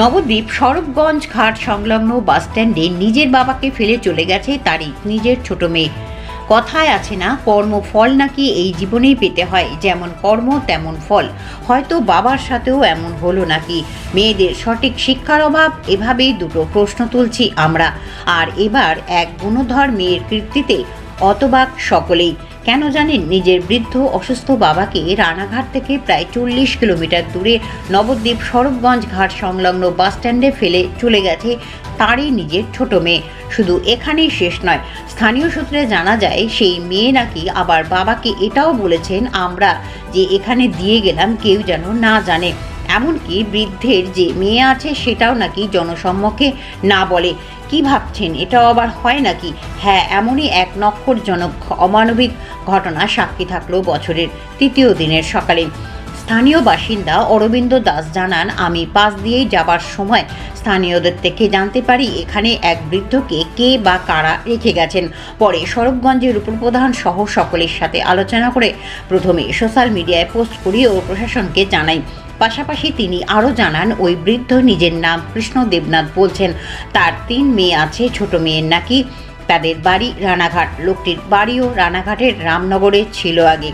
নবদ্বীপ সরবগঞ্জ ঘাট সংলগ্ন বাসস্ট্যান্ডে নিজের বাবাকে ফেলে চলে গেছে তারই নিজের ছোট মেয়ে। কথায় আছে না, কর্ম ফল নাকি এই জীবনেই পেতে হয়, যেমন কর্ম তেমন ফল। হয়তো বাবার সাথেও এমন হলো নাকি? মেয়েদের সঠিক শিক্ষার অভাব, এভাবেই দুটো প্রশ্ন তুলছি আমরা। আর এবার এক গুণধর মেয়ের কীর্তিতে, অতবাক সকলেই। কেন জানেন নিজের বৃদ্ধ অসুস্থ বাবাকে রানাঘাট থেকে প্রায় চল্লিশ কিলোমিটার দূরে নবদ্বীপ সরবগঞ্জ ঘাট সংলগ্ন বাসস্ট্যান্ডে ফেলে চলে গেছে তারই নিজের ছোট মেয়ে। শুধু এখানেই শেষ নয়, স্থানীয় সূত্রে জানা যায়, সেই মেয়ে নাকি আবার বাবাকে এটাও বলেছেন, আমরা যে এখানে দিয়ে গেলাম কেউ যেন না জানে। এমনকি বৃদ্ধের যে মেয়ে আছে সেটাও নাকি জনসম্মুখে না বলে। কি ভাবছেন? এটাও আবার হয় নাকি? হ্যাঁ এমনই এক নক্ষরজনক অমানবিক ঘটনা সাক্ষী থাকল বছরের তৃতীয় দিনের সকালে। স্থানীয় বাসিন্দা অরবিন্দ দাস জানান, আমি পাশ দিয়েই যাবার সময় স্থানীয়দের থেকে জানতে পারি এখানে এক বৃদ্ধকে কে বা কারা রেখে গেছেন। পরে সড়কগঞ্জের উপপ্রধান সহ সকলের সাথে আলোচনা করে প্রথমে সোশ্যাল মিডিয়ায় পোস্ট করি ও প্রশাসনকে জানাই। পাশাপাশি তিনি আরও জানান, ওই বৃদ্ধ নিজের নাম কৃষ্ণ দেবনাথ বলছেন। তার তিন মেয়ে আছে, ছোট মেয়ের নাকি। তাদের বাড়ি রানাঘাট। লোকটির বাড়িও রানাঘাটের রামনগরে ছিল আগে।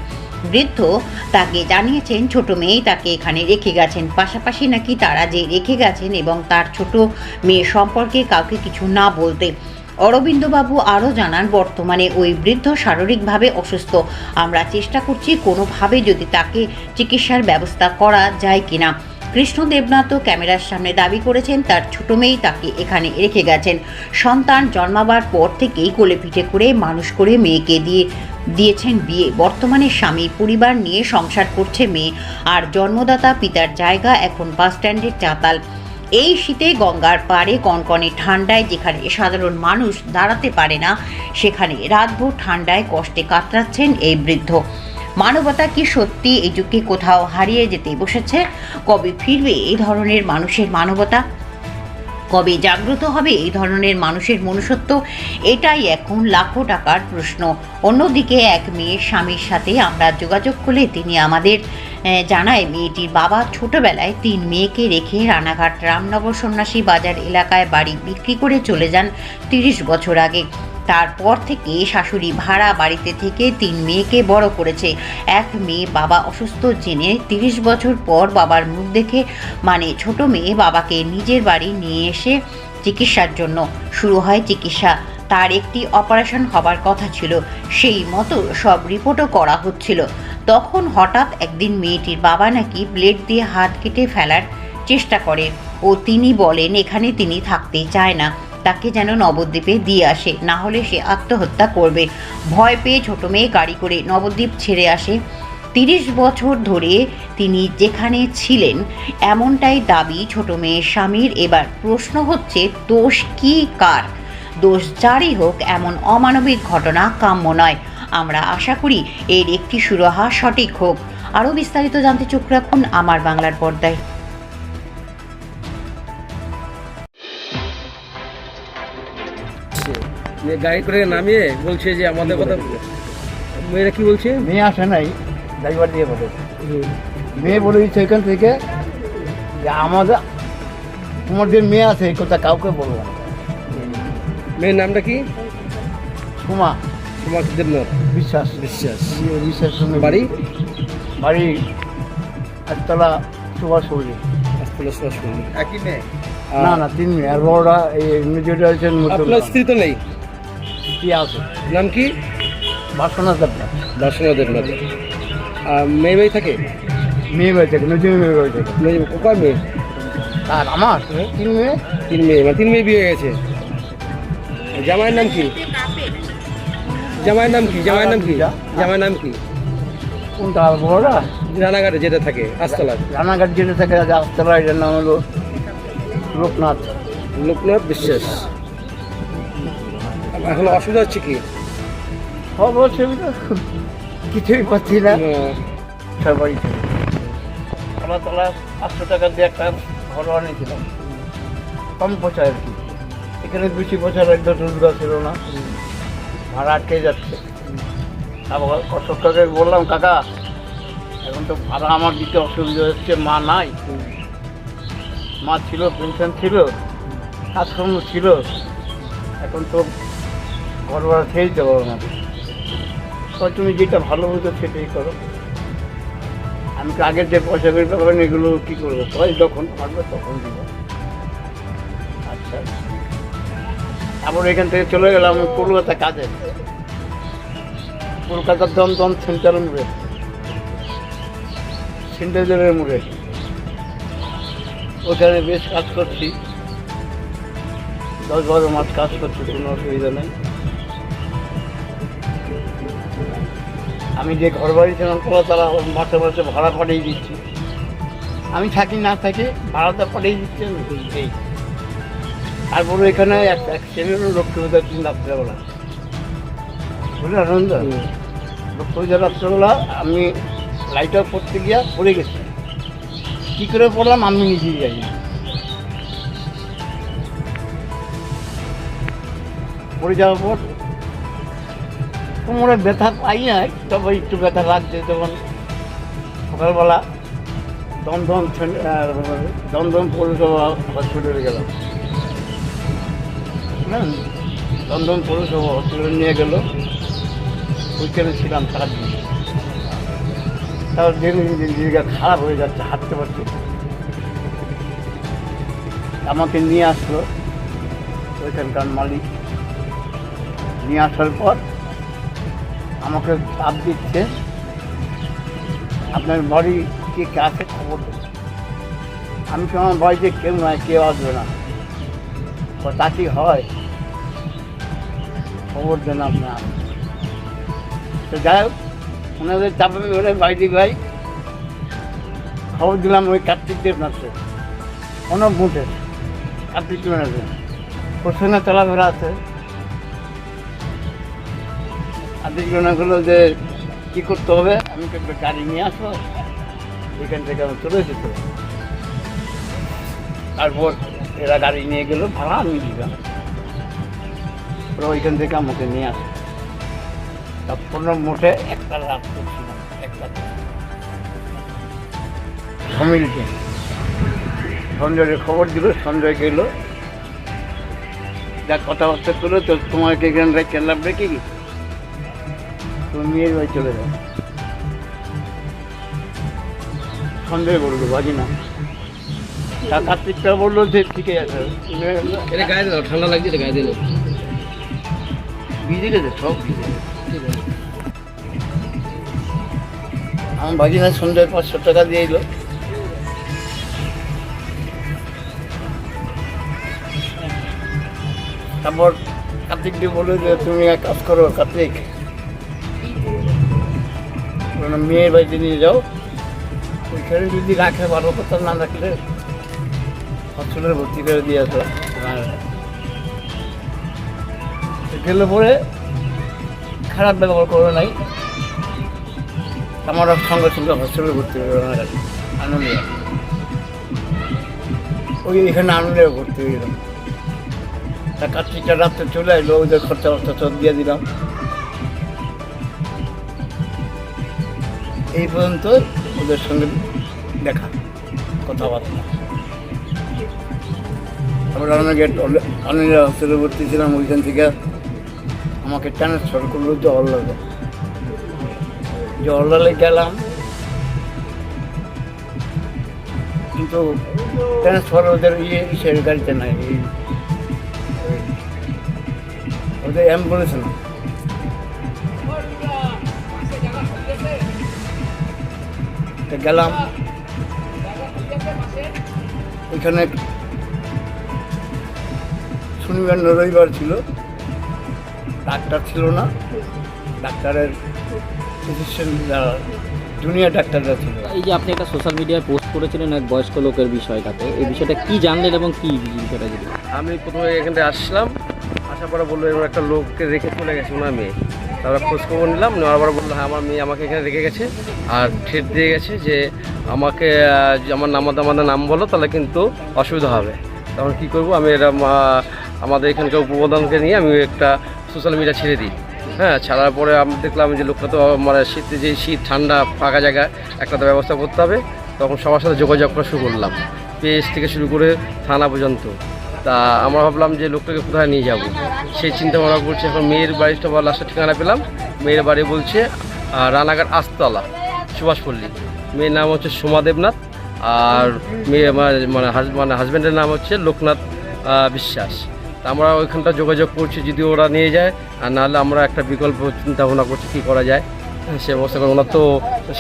বৃদ্ধ তাকে জানিয়েছেন, ছোট মেয়েই তাকে এখানে রেখে গেছেন। পাশাপাশি নাকি তারা যে রেখে গেছেন এবং তার ছোট মেয়ে সম্পর্কে কাউকে কিছু না বলতে। অরবিন্দবাবু আরও জানান, বর্তমানে ওই বৃদ্ধ শারীরিকভাবে অসুস্থ। আমরা চেষ্টা করছি কোনোভাবে যদি তাকে চিকিৎসার ব্যবস্থা করা যায় কিনা। কৃষ্ণ দেবনাথও ক্যামেরার সামনে দাবি করেছেন, তার ছোট মেয়েই তাকে এখানে রেখে গেছেন। সন্তান জন্মাবার পর থেকেই কোলে পিঠে করে মানুষ করে মেয়েকে দিয়ে, দিয়েছেন বিয়ে। বর্তমানে স্বামী, পরিবার নিয়ে সংসার করছে মেয়ে। আর জন্মদাতা পিতার জায়গা এখন বাসস্ট্যান্ডের চাতাল। এই শীতে গঙ্গার পাড়ে কনকনে ঠান্ডায় যেখানে সাধারণ মানুষ দাঁড়াতে পারে না, সেখানে রাতভর ঠান্ডায় কষ্টে কাতরাচ্ছেন এই বৃদ্ধ। মানবতা কি সত্যি এই যুগে কোথাও হারিয়ে যেতে বসেছে? কবে ফিরবে এই ধরনের মানুষের মানবতা? কবে জাগ্রত হবে এই ধরনের মানুষের মনুষ্যত্ব? এটাই এখন লাখো টাকার প্রশ্ন। অন্যদিকে এক মেয়ের স্বামীর সাথে আমরা যোগাযোগ করলে তিনি আমাদের জানায় মেয়েটির বাবা ছোটবেলায় তিন মেয়েকে রেখে রানাঘাট রামনগর সন্ন্যাসী বাজার এলাকায় বাড়ি বিক্রি করে চলে যান তিরিশ বছর আগে। তারপর থেকে শাশুড়ি ভাড়া বাড়িতে থেকে তিন মেয়েকে বড় করেছে। এক মেয়ে বাবা অসুস্থ জেনে তিরিশ বছর পর বাবার মুখ দেখে মানে ছোট মেয়ে বাবাকে নিজের বাড়ি নিয়ে এসে চিকিৎসার জন্য। শুরু হয় চিকিৎসা। তার একটি অপারেশন হবার কথা ছিল। সেই মতো সব রিপোর্টও করা হচ্ছিল। তখন হঠাৎ একদিন মেয়েটির বাবা নাকি ব্লেড দিয়ে হাত কেটে ফেলার চেষ্টা করে ও তিনি বলেন, এখানে তিনি থাকতে চায় না। তাকে যেন নবদ্বীপে দিয়ে আসে, না হলে সে আত্মহত্যা করবে। ভয় পেয়ে ছোট মেয়ে গাড়ি করে নবদ্বীপ ছেড়ে আসে। তিরিশ বছর ধরে তিনি যেখানে ছিলেন, এমনটাই দাবি ছোট মেয়ের স্বামীর। এবার প্রশ্ন হচ্ছে, দোষ কি কার? দোষ যারই হোক এমন অমানবিক ঘটনা কাম্য নয়। আমরা আশা করি এর একটি সুরাহা সঠিক হোক। আরও বিস্তারিত জানতে চোখ রাখুন আমার বাংলার পর্দায়। যে গাড়ি করে নামিয়ে বলছে যে আমাদের কথা মেয়েরা কি বলছে? মেয়ে আসে নাই ড্রাইভার দিয়ে বলে। মেয়ে বলে দিচ্ছে এখান থেকে যে আমাদের তোমার যে মেয়ে আছে এই কথা কাউকে বলব না। মেয়ের নামটা কি? সুমা। তোমার দেবনাথ। বিশ্বাস। বিশ্বাস। বিশ্বাস বাড়ি? বাড়ি একতলা সুভাষ পল্লী আসলে শ্বাস করুন। একই মেয়ে? না না তিন মেয়ে। আর বড়রা এই মেজরিটি হচ্ছেন আপনার স্ত্রী তো নেই? আছে। নাম কি? বাসনা দেবনাথ। আর মেয়ে মেয়ে থাকে? মেয়ে বাড়ি থেকে মেয়ে বাড়ি থেকে। মেয়ে কয় মেয়ে? আর আমার? তিন মেয়ে? তিন মেয়ে। মানে তিন মেয়ে বিয়ে হয়ে গেছে? জামাইয়ের নাম কি? জামাইয়ের নাম কি? জামাইয়ের নাম কি? জামাইয়ের নাম কি? কোনটা বড়রা রানাঘাটে যেটা থাকে আস্তলা রানাঘাট যেতে থেকে রাস্তাটা এটার নাম হলো লোকনাথ। লোকনাথ বিশ্বাস। এখন অসুবিধা হচ্ছে কি? সব অসুবিধা কিছুই পাচ্ছি না। সবাই আমার তলা পাঁচশো টাকা দিয়ে একটা ঘর আনিয়েছিলাম কম পয়সা আর কি। এখানে বেশি পয়সার একটা রোজগার ছিল না। ভাড়া আটকে যাচ্ছে। অশোক কাকে বললাম, কাকা, এখন তো ভাড়া আমার দিতে অসুবিধা হচ্ছে, মা নাই। মা ছিল, পেনশন ছিল, কাজকর্ম ছিল। এখন তো ঘর ভাড়া দিতে পারো না। তুমি যেটা ভালো হতো সেটাই করো। আমি আগের যে পয়সা করে পাবেন এগুলো কী করব? সবাই যখন পারবে তখন দিব। আচ্ছা। তারপর এখান থেকে চলে গেলাম কলকাতা কাজে। কলকাতার দমদম সেন্ট্রাল মোড়ে। সেন্ট্রালের মোড়ে। ওখানে বেশ কাজ করছি। দশ বারো মাস কাজ করছি, কোনো অসুবিধা নেই। আমি যে ঘর বাড়ি ছিলাম কলতলা মাসে মাসে ভাড়া পাঠিয়ে দিচ্ছি। আমি থাকি না থাকি, ভাড়াটা পাঠিয়ে দিচ্ছি, আমি তারপরে এখানে এক এক ছেলেরও লক্ষ্মী পূজা দিন রাত্রেবেলা। বুঝলে আনন্দ? লক্ষ্মী পূজা রাত্রেবেলা আমি লাইট অফ করতে গিয়া পড়ে গেছি। কী করে পড়লাম আমি নিজেই না। পড়ে যাওয়ার পর কোমরে ব্যথা পাই না তবে একটু ব্যথা লাগছে তখন সকালবেলা দমদম দমদম পৌরসভা হসপিটালে গেলাম বুঝলেন দমদম পৌরসভা হসপিটালে নিয়ে গেল। ওইখানে ছিলাম তারপর দিন দিন দিন দিন খারাপ হয়ে যাচ্ছে, হাঁটতে পারছি। আমাকে নিয়ে আসলো ওইখানকার মালিক। নিয়ে আসার পর আমাকে চাপ দিচ্ছে, আপনার বাড়ি কে কে আছে খবর দেবে আমি তো আমার বাড়িতে কেউ নয় কেউ আসবে না। ও তা কি হয়? খবর দেন আপনার তো যাই হোক, ওনাদের চাপে ধরে বাড়িতে ভাই। খবর দিলাম ওই কার্তিক দেবনাথে অনেক মুঠে। কার্তিক দেবনাথে। প্রশ্নে চলাফেরা আছে। কার্তিক দেবনাথগুলো যে, কী করতে হবে? আমি তো একটা গাড়ি নিয়ে আসব। এখান থেকে আমি চলে যেত তারপর এরা গাড়ি নিয়ে গেলো, ভাড়া আমি দিলাম। ওরা ওইখান থেকে আমাকে নিয়ে আসে। তারপর মোটে একটা রাত করছিলাম, একটা সমিলকে সঞ্জয়ের খবর দিল, সঞ্জয় গেল। যা কথাবার্তা করল, তো তোমাকে এখানে রেখে লাভ রেখে কি? তুমি মেয়ের চলে যাও সঞ্জয় বলল, বাজি না। কার্তিকটা বলল যে, ঠিকই আছে। ঠান্ডা লাগছে গায়ে দিল। ভিজে গেছে সব ভিজে গেছে। আমার সন্ধ্যায় পাঁচশো টাকা দিয়ে এলো। তারপর কার্তিক দিয়ে বলল যে, তুমি এক কাজ করো, কার্তিক। মেয়ের বাড়িতে নিয়ে যাও। ওইখানে যদি রাখে ভালো কথা না রাখলে হসপিটালে ভর্তি করে দিয়ে আসো। গেলে পরে খারাপ ব্যবহার করো নাই। আমার সঙ্গে সঙ্গে হসপিটালে ভর্তি হয়ে গেল আনন্দে। ওই এখানে আনন্দে ভর্তি হয়ে গেলাম। তা কার্তিকটা রাত্রে চলে এলো ওদের খরচা বর্চা সব দিয়ে দিলাম। এই পর্যন্ত ওদের সঙ্গে দেখা, কথাবার্তা। আমরা অনেক অনেক হসপিটালে ভর্তি ছিলাম, ওইখান থেকে আমাকে ট্রান্সফার করল জওয়াহরলালে জওয়াহরলালে গেলাম। কিন্তু ট্রান্সফার ওদের ইয়ে ইসের গাড়িতে নাই। ওদের অ্যাম্বুলেন্স না গেলাম। ওইখানে শনিবার, রবিবার ছিল। ডাক্তার ছিল না। ডাক্তারের ফিজিশিয়ান জুনিয়র ডাক্তাররা ছিল। এই যে আপনি একটা সোশ্যাল মিডিয়ায় পোস্ট করেছিলেন এক বয়স্ক লোকের বিষয়টাতে এই বিষয়টা কি জানলেন এবং কি বিষয়টা যদি আমি প্রথমে এখান থেকে আসলাম আসার পরে বলল এবার একটা লোককে রেখে চলে গেছে ওনার মেয়ে। তারপরে খোঁজখবর নিলাম নেওয়ার পরে বলল হ্যাঁ আমার মেয়ে আমাকে এখানে রেখে গেছে। আর ঠেট দিয়ে গেছে যে আমাকে আমার নাম আমাদের নাম বলো তাহলে কিন্তু অসুবিধা হবে। তখন কী করব আমি এরা আমাদের এখানকার উপপ্রধানকে নিয়ে আমি একটা সোশ্যাল মিডিয়া ছেড়ে দিই। হ্যাঁ ছাড়ার পরে আমি দেখলাম যে লোকটা তো মানে শীতে, যে শীত, ঠান্ডা, ফাঁকা জায়গা একটা তো ব্যবস্থা করতে হবে। তখন সবার সাথে যোগাযোগ করা শুরু করলাম। পেস থেকে শুরু করে থানা পর্যন্ত। তা আমরা ভাবলাম যে লোকটাকে কোথায় নিয়ে যাব? সেই চিন্তা ভাবনা করছি, এখন মেয়ের বাড়িটা বা লাস্টের ঠিকানা পেলাম। মেয়ের বাড়ি বলছে রানাঘাট আস্তলা, সুভাষপল্লী। মেয়ের নাম হচ্ছে সোমা দেবনাথ আর মেয়ে মানে মানে হাজব্যান্ডের নাম হচ্ছে লোকনাথ বিশ্বাস। তা আমরা ওইখানটা যোগাযোগ করছি যদি ওরা নিয়ে যায় আর নাহলে আমরা একটা বিকল্প চিন্তা ভাবনা করছি কী করা যায়। সে অবস্থা করে ওনার তো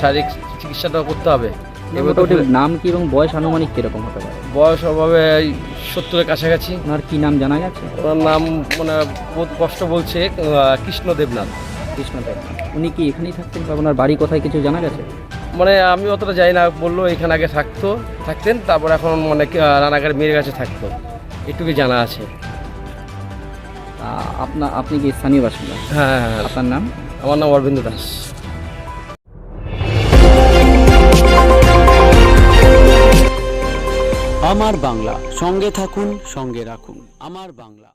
শারীরিক চিকিৎসাটাও করতে হবে। তো নাম কি এবং বয়স আনুমানিক কীরকম হতে পারে? বয়স অভাবে সত্তরের কাছাকাছি। ওনার কি নাম জানা গেছে? ওনার নাম মানে বহুত কষ্ট বলছে কৃষ্ণ দেবনাথ। কৃষ্ণদেব উনি কি এখানেই থাকতেন বা ওনার বাড়ি কোথায় কিছু জানা গেছে? মানে আমি অতটা যাই না বলল এখানে আগে থাকতো থাকতেন তারপর এখন মানে রানাঘাট মেয়ের কাছে থাকতো। এটুকুই জানা আছে। আপনার আপনি কি স্থানীয় বাসিন্দা? হ্যাঁ হ্যাঁ, হ্যাঁ। আপনার নাম? আমার নাম অরবিন্দ দাস। আমার বাংলা সঙ্গে থাকুন সঙ্গে রাখুন। আমার বাংলা।